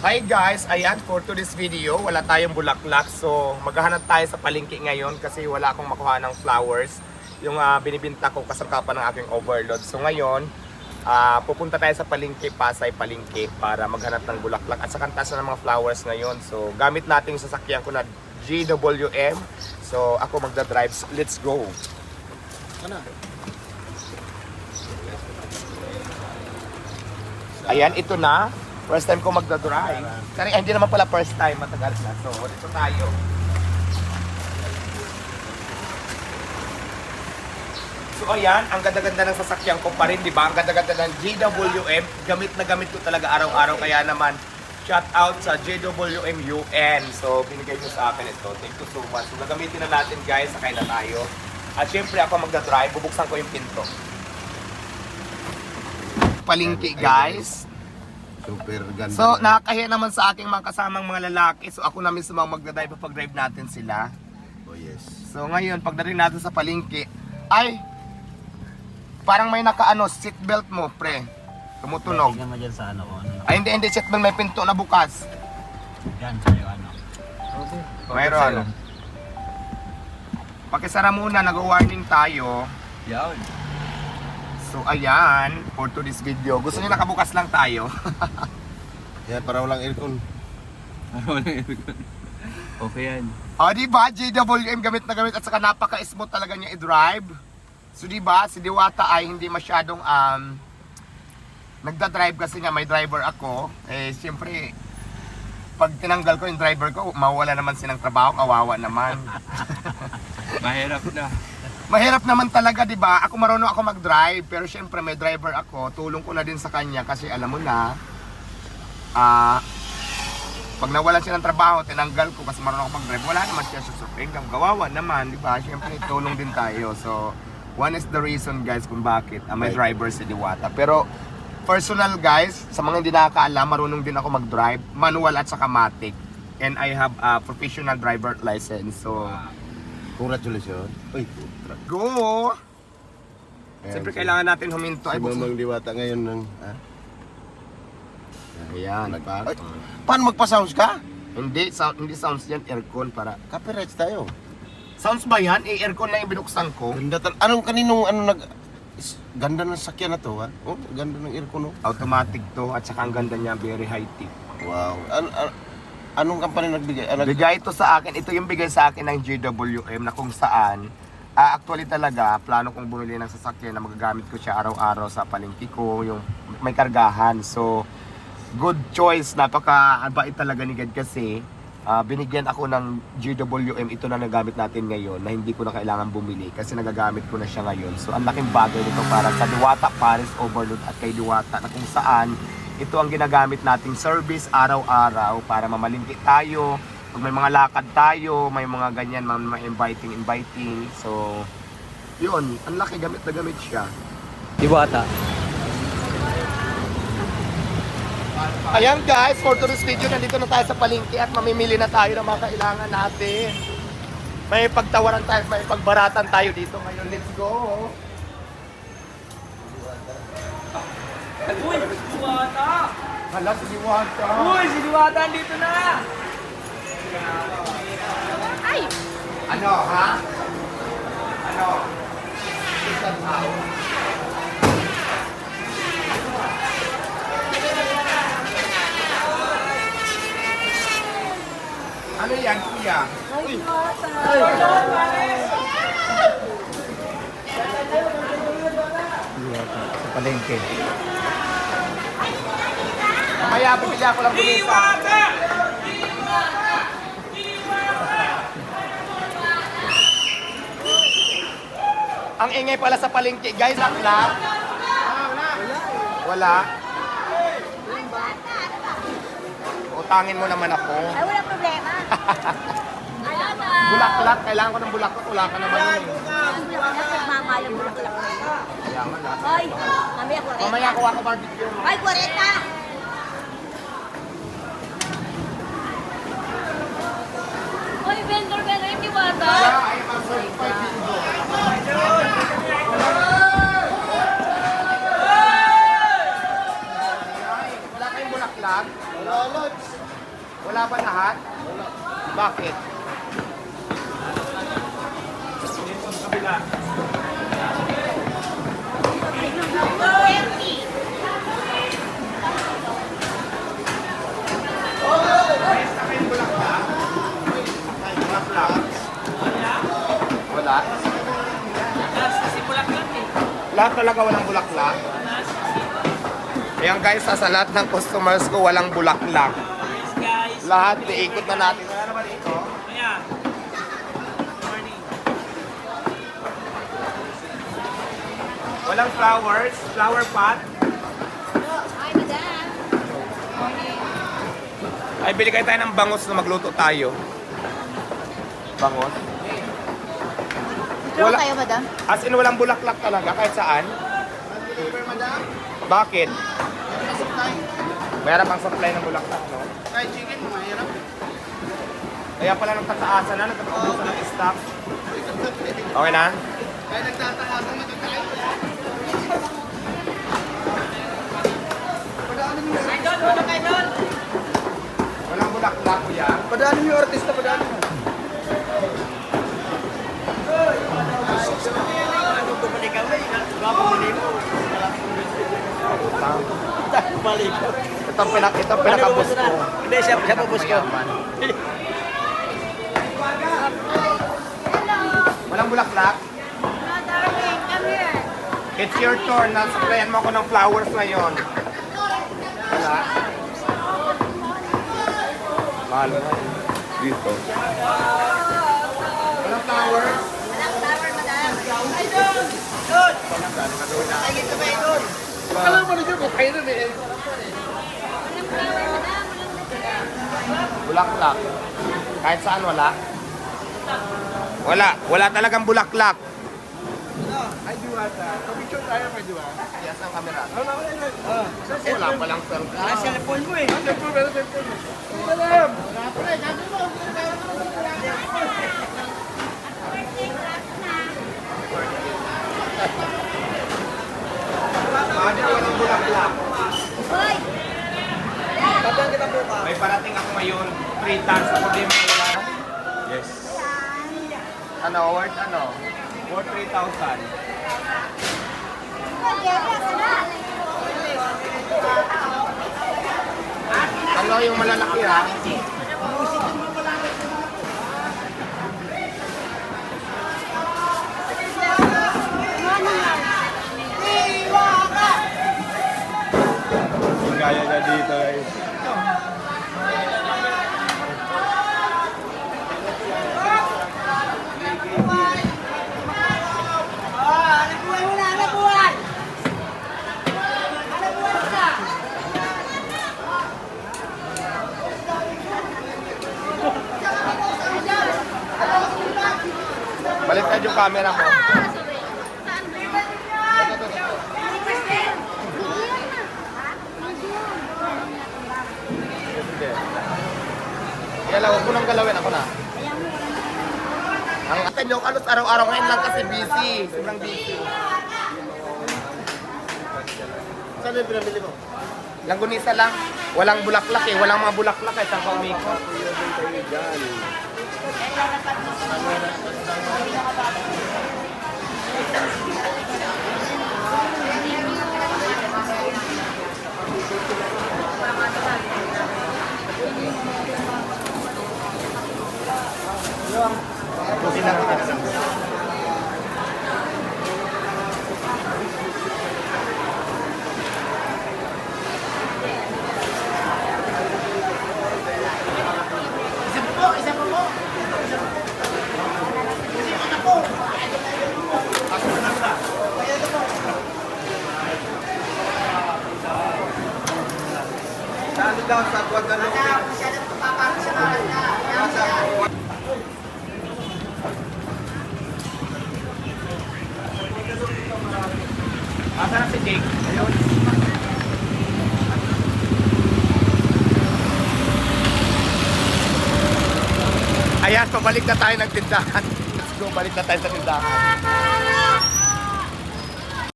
Hi guys! Ayan, for today's video, wala tayong bulaklak. So, maghahanap tayo sa palengke ngayon kasi wala akong makuha ng flowers. Yung ah, binibinta ko kasangkapan ng aking overload. So ngayon, ah, pupunta tayo sa palengke, Pasay Palengke para maghanap ng bulaklak at sa kantasan ng mga flowers ngayon. So, gamit natin yung sasakyan ko na GWM. So, ako magdadrive. Let's go! Ayan, ito na. First time ko magdadrive. Eh, hindi naman pala first time, matagal na. So, dito tayo. So ayan, ang ganda-ganda ng sasakyan ko pa rin, di ba? Ang ganda-ganda ng JWM. Gamit na gamit ko talaga araw-araw. Kaya naman, shout out sa JWM UN. So, binigay nyo sa akin ito. Thank you so much. So, gagamitin na natin guys. Sakay na tayo. At syempre ako magdadrive. Bubuksan ko yung pinto. Palingki guys. Super ganda. So, nakakahiya naman sa aking mga kasamang mga lalaki. So, ako na mismo ang magdadrive pag drive natin sila. Oh yes. So, ngayon, pagdating natin sa palengke, ay, parang may nakaano, seatbelt mo, pre. Tumutunog. Tingnan mo dyan sa ano. Ano, Ay, hindi, hindi, seatbelt, may pinto na bukas. dyan sa yung ano. Mayroon. Pakisara muna, nag-warning tayo. Yan. So, ayan, for today's video. Gusto niyo nakabukas lang tayo. Yan para walang aircon. okay yan. O, di ba? JWM gamit na gamit at saka napaka-smooth talaga niya i-drive. So, di ba? Si Diwata ay hindi masyadong um, nagda-drive kasi nga may driver ako. Eh, siyempre, pag tinanggal ko yung driver ko, mawala naman silang trabaho, kawawa naman. Mahirap na. Mahirap naman talaga, di ba? Ako marunong ako mag-drive, pero syempre may driver ako, tulong ko na din sa kanya kasi alam mo na, ah, pag nawalan siya ng trabaho, tinanggal ko kasi marunong ako mag-drive, wala naman siya sa income. Gawawa naman, di ba? Syempre, tulong din tayo. So, one is the reason, guys, kung bakit ah, may Right. driver si Diwata. Pero, personal, guys, sa mga hindi nakakaalam, marunong din ako mag-drive, manual at saka matic. And I have a professional driver license. So, Congratulations. Uy, go! Ayan, Siyempre si- kailangan natin huminto. Si Ay, buksan. Mamang Diwata ngayon ng... Ha? Ayan, par. Ay, paano magpa-sounds ka? Hindi, sound, hindi sounds yan, aircon para. Copyrights tayo. Sounds ba yan? Eh, aircon na yung binuksan ko. Ganda tal- Anong kaninong ano nag... is- Ganda ng sakyan na to ha? Oh, ganda ng aircon oh. Automatic to at saka ang ganda niya, very high tech. Wow. An- an- anong company nagbigay? Ah, Bigay ito sa akin, ito yung bigay sa akin ng GWM na kung saan ah, actually talaga, plano kong bumili ng sasakyan na magagamit ko siya araw-araw sa palengke ko, yung may kargahan. So, good choice. Napaka-bait talaga ni God kasi ah, binigyan ako ng GWM ito na nagamit natin ngayon na hindi ko na kailangan bumili kasi nagagamit ko na siya ngayon. So, ang laking bagay nito para sa Diwata Paris Overload at kay Diwata na kung saan ito ang ginagamit nating service araw-araw para mamalingki tayo. Pag may mga lakad tayo, may mga ganyan, mga, mga inviting, inviting. So, yun, ang laki gamit na gamit siya. Diwata. Ayan guys, for today's video, nandito na tayo sa palengke at mamimili na tayo ng mga kailangan natin. May pagtawaran tayo, may pagbaratan tayo dito ngayon. Let's go! Uy, Diwata! Hala, si Diwata! Uy, si Diwata dito na! Ano, ha? Ano? Isang tao. Ano yan, kuya? Diwata. Sa palengke. Mamaya, bibili ako lang bumisa. Diwata! Ang ingay pala sa palengke. Guys, akla. Wala. Utangin mo naman ako. Ay, wala problema. Bulaklak. Kailangan ko ng bulaklak. Wala ka naman yun. Ang bulaklak, nagmamalang bulaklak. Kaya nga lang. Ay, mamaya ko Mamaya kuha ko barbecue. Ay, 40! Uy, vendor ka na yung Diwata! Kaya ay ma-certified bingo. Wala kayong bulaklak? Wala, Lods. Wala ba lahat? Bakit? Wala? Lahat talaga walang bulaklak? Ayan guys, sa lahat ng customers ko walang bulaklak. Lahat, iikot na natin. Wala naman dito. Walang flowers, flower pot. Hi, madam. Ay, bili kayo tayo ng bangos na magluto tayo. Bangos? Wala. Wala. kayo, madam? As in, walang bulaklak talaga, kahit saan. Bakit? Mayroon pang supply ng bulaklak, no? Kahit chicken, mahirap. Kaya pala nung tataasan na, nagkakaubusan ng stock. Okay na? Kaya nagtataasan na kakain. Walang bulaklak, kuya. Padaanin yung artista, padaanin mo. Ito ang pinak ito ang pinakabos ko. Hindi, siya, siya po boss ko. Walang bulaklak? It's your turn. Nasupplyan mo ako ng flowers ngayon. Wala. Mahal nga. eh. Dito. Walang flowers? Walang flower, madam. Alam mo na dyan, okay na eh. Bulaklak. Kahit saan wala? Wala. Wala talagang bulaklak. Ay, diwata. Picture tayo, may diwata. Yes, ang camera. Ano, ano, ano? Ah, Wala palang cellphone. Ah, cellphone mo eh. Ah, cellphone, meron cellphone. Madam! Bakit walang bulaklak? Hoy! May parating ako ngayon. Three tons. Sa problema ko wala. Yes. Ano, worth ano? Worth 3,000. Ano yung malalaki ha? Gaya na dito, guys. Baliktad yung camera. Kaya lang, huwag mo nang galawin. Ako na. Ang atin yung alos araw-araw ngayon lang kasi busy. Sobrang busy. Saan yung pinamili mo? Langgunisa lang. Walang bulaklak eh. Walang mga bulaklak eh. Saan ka umikot? Isa po, isa po po. Saan daw sa Guadalupe? Asa na si Jake? Ayun. Ayan, pabalik na tayo ng tindahan. Let's go, balik na tayo sa tindahan.